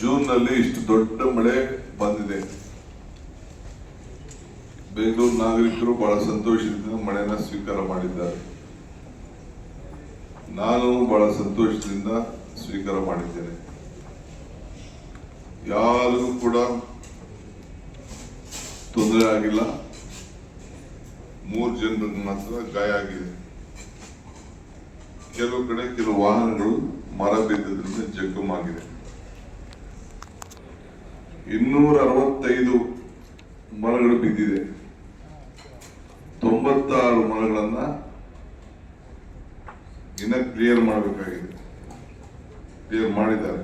ಜೂನ್ನಲ್ಲಿ ಇಷ್ಟು ದೊಡ್ಡ ಮಳೆ ಬಂದಿದೆ. ಬೆಂಗಳೂರು ನಾಗರಿಕರು ಬಹಳ ಸಂತೋಷದಿಂದ ಮಳೆನ ಸ್ವೀಕಾರ ಮಾಡಿದ್ದಾರೆ. ನಾನು ಬಹಳ ಸಂತೋಷದಿಂದ ಸ್ವೀಕಾರ ಮಾಡಿದ್ದೇನೆ. ಯಾರಿಗೂ ಕೂಡ ತೊಂದರೆ ಆಗಿಲ್ಲ. ಮೂರು ಜನರಿಗೆ ಮಾತ್ರ ಗಾಯ ಆಗಿದೆ. ಕೆಲವು ಕಡೆ ಕೆಲವು ವಾಹನಗಳು ಮರ ಬಿದ್ದದ್ರಿಂದ ಜಖಮಾಗಿದೆ ಇನ್ನೂರ ಅರವತ್ತೈದು ಮರಗಳು ಬಿದ್ದಿದೆ. ತೊಂಬತ್ತಾರು ಮರಗಳನ್ನ ಇನ್ನ ಕ್ಲಿಯರ್ ಮಾಡಬೇಕಾಗಿದೆ. ಕ್ಲಿಯರ್ ಮಾಡಿದ್ದಾರೆ.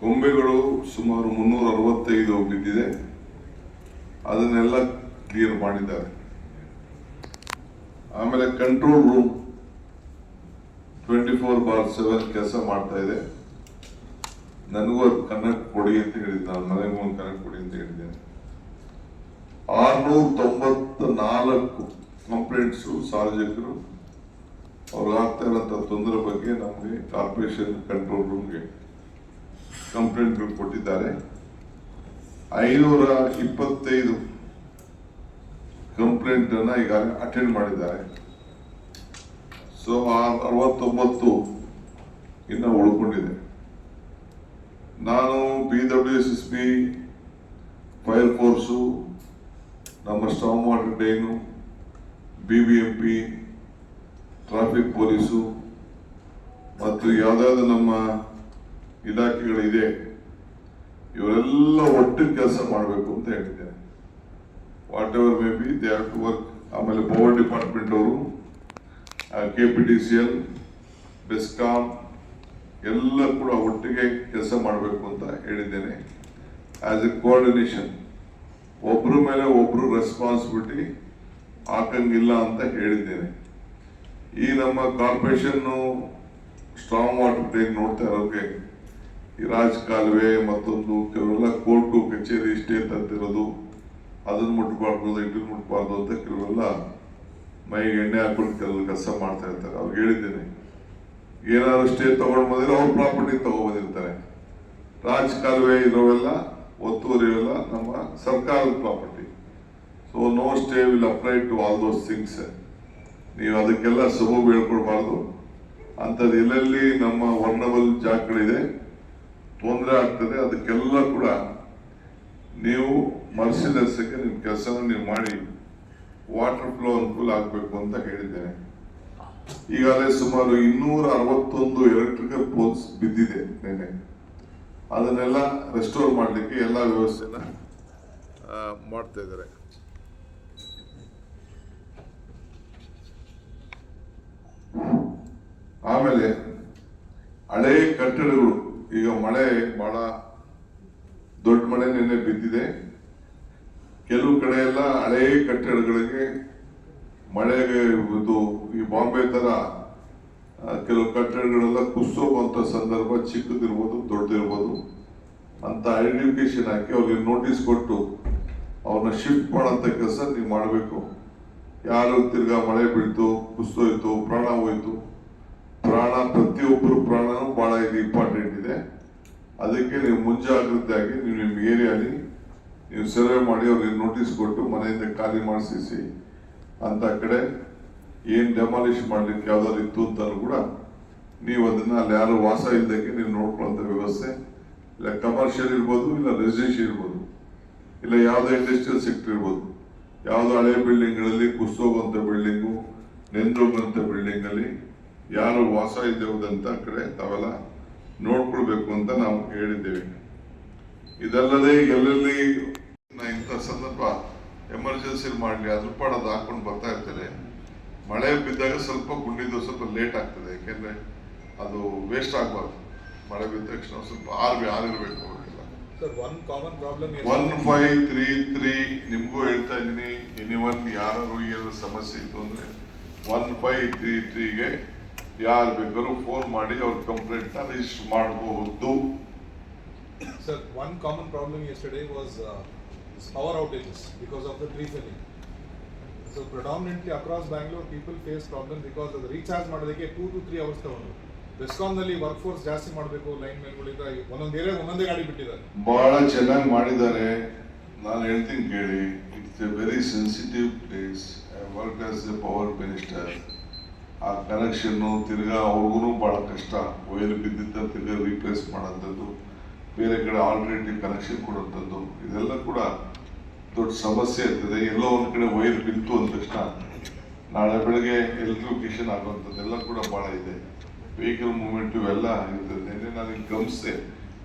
ಕೊಂಬೆಗಳು ಸುಮಾರು ಮುನ್ನೂರ ಅರವತ್ತೈದು ಬಿದ್ದಿದೆ. ಅದನ್ನೆಲ್ಲ ಕ್ಲಿಯರ್ ಮಾಡಿದ್ದಾರೆ. ಆಮೇಲೆ control room twenty four bar seven ಕೆಲಸ ಮಾಡ್ತಾ ಇದೆ. ನನಗೂ ಅದು ಕನ್ನಕ್ ಕೊಡಿ ಅಂತ ಹೇಳಿದ್ದೆ ನಾನು ಮನೆಗೆ ಒಂದು ಕನ್ನಡ ಕೊಡಿ ಅಂತ ಹೇಳಿದ್ದೇನೆ. ಆರ್ನೂರ ತೊಂಬತ್ತ ನಾಲ್ಕು ಕಂಪ್ಲೇಂಟ್ಸು ಸಾರ್ವಜನಿಕರು. ಅವ್ರಿಗೆ ಆಗ್ತಾ ಇರೋಂಥ ತೊಂದರೆ ಬಗ್ಗೆ ನಮಗೆ ಕಾರ್ಪೊರೇಷನ್ ಕಂಟ್ರೋಲ್ ರೂಮ್ಗೆ ಕಂಪ್ಲೇಂಟ್ಗಳು ಕೊಟ್ಟಿದ್ದಾರೆ. ಐನೂರ ಇಪ್ಪತ್ತೈದು ಕಂಪ್ಲೇಂಟ್ ಈಗಾಗಲೇ ಈಗ ಅಟೆಂಡ್ ಮಾಡಿದ್ದಾರೆ. ಸೊ ಆ ಅರವತ್ತೊಂಬತ್ತು ಇನ್ನ ಉಳ್ಕೊಂಡಿದೆ. ನಾನು P W S S P fire force ನಮ್ಮ storm water drain B B M P traffic police ಮತ್ತು ಯಾವುದಾದ್ರು ನಮ್ಮ ಇಲಾಖೆಗಳಿದೆ, ಇವರೆಲ್ಲ ಒಟ್ಟು ಕೆಲಸ ಮಾಡಬೇಕು ಅಂತ ಹೇಳಿದ್ದೇನೆ whatever maybe they have to work ಆಮೇಲೆ ಪವರ್ ಡಿಪಾರ್ಟ್ಮೆಂಟ್ ಅವರು K P T C L BESCOM ಎಲ್ಲ ಕೂಡ ಒಟ್ಟಿಗೆ ಕೆಲಸ ಮಾಡಬೇಕು ಅಂತ ಹೇಳಿದ್ದೇನೆ. ಆಸ್ ಎ ಕೋಆರ್ಡಿನೇಷನ್ ಒಬ್ಬರ ಮೇಲೆ ಒಬ್ಬರು ರೆಸ್ಪಾನ್ಸಿಬಿಲಿಟಿ ಹಾಕಂಗಿಲ್ಲ ಅಂತ ಹೇಳಿದ್ದೇನೆ. ಈ ನಮ್ಮ ಕಾರ್ಪೊರೇಷನ್ ಸ್ಟ್ರಾಂಗ್ ಟ್ಯಾಂಕ್ ನೋಡ್ತಾ ಇರೋಕೆ, ಈ ರಾಜ್ ಕಾಲುವೆ ಮತ್ತೊಂದು, ಕೆಲವೆಲ್ಲ ಕೋರ್ಟು ಕಚೇರಿ ಇಷ್ಟೇ ತಂತಿರೋದು ಅದನ್ನ ಮುಟ್ಬಾರ್ದು, ಇದನ್ನ ಮುಟ್ಬಾರ್ದು ಅಂತ ಕೆಲವೆಲ್ಲ ಮೈಗೆ ಎಣ್ಣೆ ಹಾಕೊಂಡು ಕೆಲವು ಕೆಲಸ ಮಾಡ್ತಾ ಇರ್ತಾರೆ. ಅವ್ರಿಗೆ ಹೇಳಿದ್ದೇನೆ. ಏನಾದ್ರು ಸ್ಟೇ ತಗೊಂಡು ಬಂದಿರೋ ಅವ್ರ ಪ್ರಾಪರ್ಟಿ ತಗೊಂಡ್ಬಂದಿರ್ತಾರೆ ರಾಜ್ ಕಾಲುವೆ ಇರೋವೆಲ್ಲ ಒತ್ತುವರಿ ನಮ್ಮ ಸರ್ಕಾರದ property so no stay will apply to all those things ನೀವು ಅದಕ್ಕೆಲ್ಲ ಸಬು ಹೇಳ್ಕೊಡ್ಬಾರ್ದು. ಅಂಥದ್ದು ಎಲ್ಲೆಲ್ಲಿ ನಮ್ಮ ವರ್ಣಬಲ್ ಜಾಗಗಳಿದೆ, ತೊಂದರೆ ಆಗ್ತದೆ, ಅದಕ್ಕೆಲ್ಲ ಕೂಡ ನೀವು ಮರ್ಸಿದರ್ಸಕ್ಕೆ ನಿಮ್ಮ ಕೆಲಸನ ನೀವು ಮಾಡಿ ವಾಟರ್ ಫ್ಲೋ ಅನುಕೂಲ ಆಗಬೇಕು ಅಂತ ಹೇಳಿದ್ದೇನೆ. ಈಗಾಗಲೇ ಸುಮಾರು ಇನ್ನೂರ ಅರವತ್ತೊಂದು ಎಲೆಕ್ಟ್ರಿಕಲ್ ಪೋಲ್ಸ್ ಬಿದ್ದಿದೆ ನಿನ್ನೆ. ಅದನ್ನೆಲ್ಲ ರೆಸ್ಟೋರ್ ಮಾಡಲಿಕ್ಕೆ ಎಲ್ಲ ವ್ಯವಸ್ಥೆನ ಮಾಡ್ತಾ ಇದ್ದಾರೆ. ಆಮೇಲೆ ಹಳೆ ಕಟ್ಟಡಗಳು, ಈಗ ಮಳೆ ಬಹಳ ದೊಡ್ಡ ಮಳೆ ನಿನ್ನೆ ಬಿದ್ದಿದೆ. ಕೆಲವು ಕಡೆ ಎಲ್ಲ ಹಳೆ ಕಟ್ಟಡಗಳಿಗೆ ಮಳೆಗೆ ಇದು ಈ ಬಾಂಬೆ ಆ, ಕೆಲವು ಕಟ್ಟಡಗಳೆಲ್ಲ ಕುಸಿಸೋಗುವಂತ ಸಂದರ್ಭ ಚಿಕ್ಕದಿರ್ಬೋದು ದೊಡ್ಡದಿರ್ಬೋದು ಅಂತ ಐಡೆಂಟಿಫಿಕೇಶನ್ ಹಾಕಿ ಅವ್ರಿಗೆ ನೋಟಿಸ್ ಕೊಟ್ಟು ಅವ್ರನ್ನ ಶಿಫ್ಟ್ ಮಾಡೋಂಥ ಕೆಲಸ ನೀವು ಮಾಡಬೇಕು. ಯಾರು ತಿರ್ಗಾ ಮಳೆ ಬೀಳ್ತು ಕುಸಿದೋಯ್ತು ಪ್ರಾಣ ಹೋಯ್ತು ಪ್ರಾಣ ಪ್ರತಿಯೊಬ್ಬರು ಪ್ರಾಣನೂ ಬಹಳ ಇದು ಇಂಪಾರ್ಟೆಂಟ್ ಇದೆ. ಅದಕ್ಕೆ ನೀವು ಮುಂಜಾಗ್ರತೆಯಾಗಿ ನೀವು ನಿಮ್ಮ ಏರಿಯಾಲಿ ನೀವು ಸರ್ವೆ ಮಾಡಿ ಅವ್ರಿಗೆ ನೋಟಿಸ್ ಕೊಟ್ಟು ಮನೆಯಿಂದ ಖಾಲಿ ಮಾಡಿಸಿ ಅಂತ ಕಡೆ ಏನ್ ಡೆಮಾಲಿಷ್ ಮಾಡ್ಲಿಕ್ಕೆ ಯಾವ್ದಾದ್ರು ಇತ್ತು ಅಂತಾನು ಕೂಡ ನೀವು ಅದನ್ನ ಅಲ್ಲಿ ಯಾರು ವಾಸ ಇಲ್ದಕ್ಕೆ ನೀವು ನೋಡ್ಕೊಳ್ಳೋಂಥ ವ್ಯವಸ್ಥೆ. ಇಲ್ಲ ಕಮರ್ಷಿಯಲ್ ಇರ್ಬೋದು, ಇಲ್ಲ ರೆಸಿಡೆನ್ಷಿಯಲ್ ಇರ್ಬೋದು, ಇಲ್ಲ ಯಾವುದೋ ಇಂಡಸ್ಟ್ರಿಯಲ್ ಸೆಕ್ಟರ್ ಇರ್ಬೋದು. ಯಾವುದೋ ಹಳೆ ಬಿಲ್ಡಿಂಗ್ಗಳಲ್ಲಿ ಬಿಲ್ಡಿಂಗು ನೆಂದೋಗುವಂಥ ಬಿಲ್ಡಿಂಗ್ ಅಲ್ಲಿ ಯಾರು ವಾಸ ಇದ್ದೇವುದಂತ ಕಡೆ ತಾವೆಲ್ಲ ನೋಡ್ಕೊಳ್ಬೇಕು ಅಂತ ನಾವು ಹೇಳಿದ್ದೇವೆ. ಇದಲ್ಲದೆ ಎಲ್ಲೆಲ್ಲಿ ಇಂಥ ಸಂದರ್ಭ ಎಮರ್ಜೆನ್ಸಿ ಮಾಡಲಿ ಅದ್ರ ಪಾಡ ಅದು ಹಾಕೊಂಡು ಬರ್ತಾ ಇರ್ತಾರೆ ಮಳೆ ಬಿದ್ದಾಗ ಸ್ವಲ್ಪ ಗುಂಡಿದ್ದು ಸ್ವಲ್ಪ ಲೇಟ್ ಆಗ್ತದೆ ಯಾಕೆಂದ್ರೆ ಅದು ವೇಸ್ಟ್ ಆಗಬಾರ್ದು. ಮಳೆ ಬಿದ್ದ ತಕ್ಷಣ ಸ್ವಲ್ಪ ಆರ್ಬಿ ಆರಿರಬೇಕು ಅವರಿಗೆಲ್ಲ. Sir one common is. One five three three ನಿಮಗೂ ಹೇಳ್ತಾ ಇದ್ದೀನಿ ಎನಿ ಒನ್ ಯಾರು ಏನಾದ್ರು ಸಮಸ್ಯೆ ಇತ್ತು ಅಂದ್ರೆ ಒನ್ ಫೈವ್ ತ್ರೀ ತ್ರೀಗೆ ಯಾರು ಬೇಕಾದ್ರೂ ಫೋನ್ ಮಾಡಿ ಅವ್ರ ಕಂಪ್ಲೇಂಟ್ನ ರಿಜಿಸ್ಟರ್ ಮಾಡಬಹುದು. Sir one common problem yesterday was power outages because of the tree felling. So predominantly across Bangalore, people face problems because of the recharge ಮಾಡೋದಕ್ಕೆ two to three hours ತಗೊಂಡು. ಬೆಸ್ಕಾಂನಲ್ಲಿ work force ಜಾಸ್ತಿ ಮಾಡಬೇಕು line ಮ್ಯಾನ್ಗಳಿಂದ ಒಂದೊಂದು area ಒಂದೊಂದೇ ಗಾಡಿ ಬಿಟ್ಟಿದ್ದಾರೆ. ಬಹಳ ಚೆನ್ನಾಗಿ ಮಾಡಿದ್ದಾರೆ. ನಾನು ಹೇಳ್ತೀನಿ ಕೇಳಿ it's a very sensitive place work as a power minister ಆ ಕನೆಕ್ಷನ್ನು ತಿರ್ಗಾ ಅವ್ರಿಗೂ ಭಾಳ ಕಷ್ಟ. ವೈರ್ ಬಿದ್ದಿದ್ದ ತಿರ್ಗಾ ರೀಪ್ಲೇಸ್ ಮಾಡೋಂಥದ್ದು. ಬೇರೆ ಕಡೆ ಆಲ್ಟರ್ನೇಟಿವ್ ಕನೆಕ್ಷನ್ ಕೊಡುವಂಥದ್ದು ಇದೆಲ್ಲ ಕೂಡ ದೊಡ್ಡ ಸಮಸ್ಯೆ ಇರ್ತದೆ ಎಲ್ಲೋ ಒಂದು ಕಡೆ ವೈರ್ ಬಿತ್ತು ಅಂದ ತಕ್ಷಣ ನಾಳೆ ಬೆಳಗ್ಗೆ ಎಲೆಕ್ಟ್ರಿಫಿಕೇಶನ್ ಆಗುವಂಥದ್ದೆಲ್ಲ ಕೂಡ ಭಾಳ ಇದೆ. ವೆಹಿಕಲ್ ಮೂವ್ಮೆಂಟ್ ಇವೆಲ್ಲ ಇರ್ತದೆ. ನಿನ್ನೆ ನಾನು ಇಲ್ಲಿ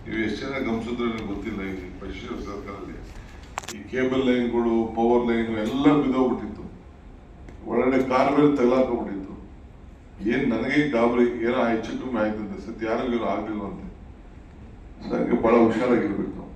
ನೀವು ಎಷ್ಟು ಜನ ಗಮನಿಸಿದ್ರೆ ನನಗೆ ಗೊತ್ತಿಲ್ಲ ಇಲ್ಲಿ ಪಶ್ಚಿಮ ಸರ್ಕಾರದಲ್ಲಿ. ಈ ಕೇಬಲ್ ಲೈನ್ಗಳು ಪವರ್ ಲೈನ್ ಎಲ್ಲ ಬಿದ್ದೋಗ್ಬಿಟ್ಟಿತ್ತು. ಒಳಗಡೆ ಕಾರ್ ಮೇಲೆ ತಗಲಾಕೊಂಡ್ಬಿಟ್ಟಿತ್ತು ಏನು ನನಗೆ ಗಾಬರಿ, ಏನೋ ಹೆಚ್ಚು ಕಮ್ಮಿ ಆಯ್ತಂತೆ ಸತ್ಯ ಯಾರಿಗೂ ಆಗಲಿಲ್ಲ ಅಂತೆ ಸೊ ಹಂಗೆ ಭಾಳ ಹುಷಾರಾಗಿರ್ಬೇಕು. ನಾವು